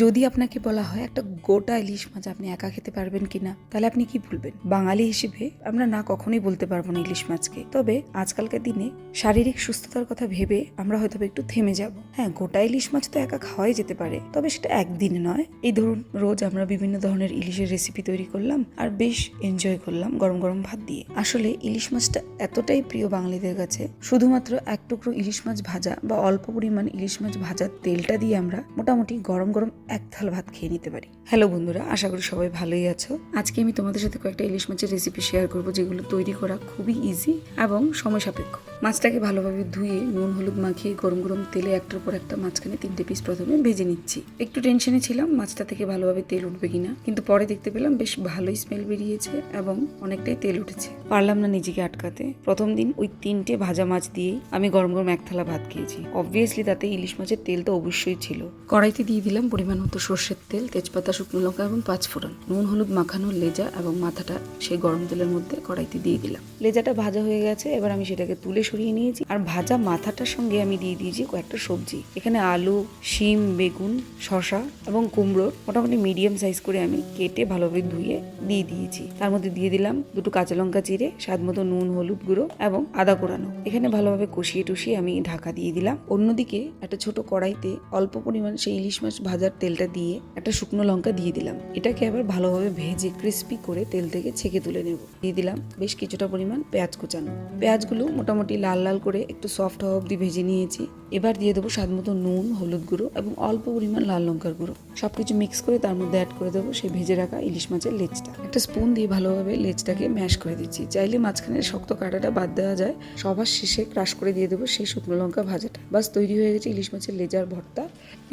যদি আপনাকে বলা হয় একটা গোটা ইলিশ মাছ আপনি একা খেতে পারবেন কিনা, তাহলে আপনি কি বলবেন বাঙালি হিসেবে আমরা না কখনোই বলতে পারব না ইলিশ মাছকে। তবে আজকালকার দিনে শারীরিক সুস্থতার কথা ভেবে আমরা হয়তো একটু থেমে যাব। হ্যাঁ গোটা ইলিশ মাছ তো একা খাওয়াই যেতে পারে, তবে সেটা একদিন নয়। এই ধরুন, রোজ আমরা বিভিন্ন ধরনের ইলিশের রেসিপি তৈরি করলাম আর বেশ এনজয় করলাম গরম গরম ভাত দিয়ে। আসলে ইলিশ মাছটা এতটাই প্রিয় বাঙালিদের কাছে, শুধুমাত্র এক টুকরো ইলিশ মাছ ভাজা বা অল্প পরিমাণ ইলিশ মাছ ভাজার তেলটা দিয়ে আমরা মোটামুটি গরম গরম এক থাল ভাত খেয়ে নিতে পারি। হ্যালো বন্ধুরা, আশা করি সবাই ভালোই আছো। আজকে আমি তোমাদের সাথে কয়েকটা ইলিশ মাছের রেসিপি শেয়ার করব, যেগুলো তৈরি করা খুবই ইজি এবং সময় সাপেক্ষ। মাছটাকে ভালোভাবে ধুয়ে নুন, হলুদ মাখিয়ে গরম গরম তেলে একটার পর একটা মাঝখানে তিনটে পিস প্রথমে ভেজে নিচ্ছি। একটু টেনশনে ছিলাম, মাছটা থেকে ভালোভাবে তেল উঠবে কিনা, কিন্তু পরে দেখতে পেলাম বেশ ভালোই স্মেল বেরিয়েছে এবং অনেকটাই তেল উঠেছে। পারলাম না নিজেকে আটকাতে। প্রথম দিন ওই তিনটে ভাজা মাছ দিয়ে আমি গরম গরম এক থালা ভাত খেয়েছি। অবভিয়াসলি তাতে ইলিশ মাছের তেল তো অবশ্যই ছিল। কড়াইতে দিয়ে দিলাম পরিমাণ মতো সর্ষের তেল, তেজপাতা, শুকনো লঙ্কা এবং পাঁচ ফোড়ন, নুন, হলুদ, মাখানো লেজা এবং মাথাটা সেই গরম তেলের মধ্যে কড়াইতে দিয়ে দিলাম। লেজাটা ভাজা হয়ে গেছে, এবার আমি সেটাকে তুলে সরিয়ে নিয়েছি। আর ভাজা মাথাটার সঙ্গে আমি দিয়ে দিয়েছি কয়েকটা সবজি। এখানে আলু, শিম, বেগুন শশা এবং কুমড়ো মোটামুটি মিডিয়াম সাইজ করে আমি কেটে ভালোভাবে ধুয়ে দিয়ে দিয়েছি। তার মধ্যে দিয়ে দিলাম দুটো কাঁচা লঙ্কা চিড়ে, স্বাদ মতো নুন, হলুদ গুঁড়ো এবং আদা কোরানো। এখানে ভালোভাবে কষিয়ে টুষিয়ে আমি ঢাকা দিয়ে দিলাম। অন্যদিকে একটা ছোট কড়াইতে অল্প পরিমাণ সেই ইলিশ মাছ ভাজার তেলটা দিয়ে একটা শুকনো লঙ্কা দিয়ে দিলাম। এটাকে আবার ভালোভাবে ভেজে ক্রিস্পি করে তেল থেকে ছেঁকে তুলে নেব। দিয়ে দিলাম বেশ কিছুটা পরিমাণ পেঁয়াজ কুচানো। পেঁয়াজগুলো মোটামুটি লাল লাল করে একটু সফট হওয়া অবধি ভেজে নিয়েছি। এবার দিয়ে দেবো স্বাদ মতো নুন, হলুদ গুঁড়ো এবং অল্প পরিমাণ লাল লঙ্কার গুঁড়ো। সব কিছু মিক্স করে তার মধ্যে অ্যাড করে দেবো সেই ভেজে রাখা ইলিশ মাছের লেজটা একটা স্পুন দিয়ে ভালোভাবে লেজটাকে ম্যাশ করে দিচ্ছি। চাইলে মাঝখানে শক্ত কাঁটাটা বাদ দেওয়া যায়। সবার শেষে ক্রাশ করে দিয়ে দেবো সেই শুকনো লঙ্কা ভাজাটা। বাস তৈরি হয়ে গেছে ইলিশ মাছের লেজার ভর্তা।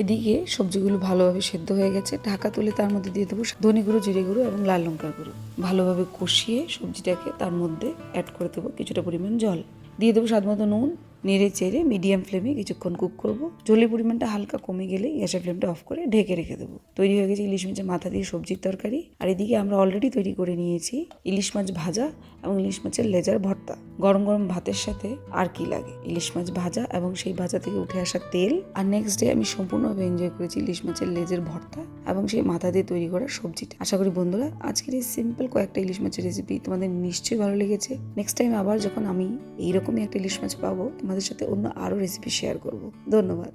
এদিকে সবজিগুলো ভালোভাবে সেদ্ধ হয়ে গেছে। ঢাকা তুলে তার মধ্যে দিয়ে দেবো ধনে গুঁড়ো, জিরে গুঁড়ো এবং লাল লঙ্কার গুঁড়ো। ভালোভাবে কষিয়ে সবজিটাকে তার মধ্যে অ্যাড করে দেবো কিছুটা পরিমাণ জল। দিয়ে দেবো স্বাদ মতো নুন নেড়ে চেড়ে মিডিয়াম ফ্লেমে কিছুক্ষণ কুক করব। জলের পরিমাণটা হালকা কমে গেলে গ্যাসের ফ্লেমটা অফ করে ঢেকে রেখে দেবো। তৈরি হয়ে গেছে ইলিশ মাছের মাথা দিয়ে সবজির তরকারি। আর এদিকে আমরা অলরেডি তৈরি করে নিয়েছি ইলিশ মাছ ভাজা এবং ইলিশ মাছের লেজার ভর্তা। গরম গরম ভাতের সাথে আর কি লাগে? ইলিশ মাছ ভাজা এবং সেই ভাজা থেকে উঠে আসা তেল। আর নেক্সট ডে আমি সম্পূর্ণভাবে এনজয় করেছি ইলিশ মাছের লেজের ভর্তা এবং সেই মাথা দিয়ে তৈরি করা সবজিটা। আশা করি বন্ধুরা, আজকের এই সিম্পল কয়েকটা ইলিশ মাছের রেসিপি তোমাদের নিশ্চয়ই ভালো লেগেছে। নেক্সট টাইম আবার যখন আমি এইরকমই একটা ইলিশ মাছ পাবো তোমাদের সাথে অন্য আরও রেসিপি শেয়ার করব। ধন্যবাদ।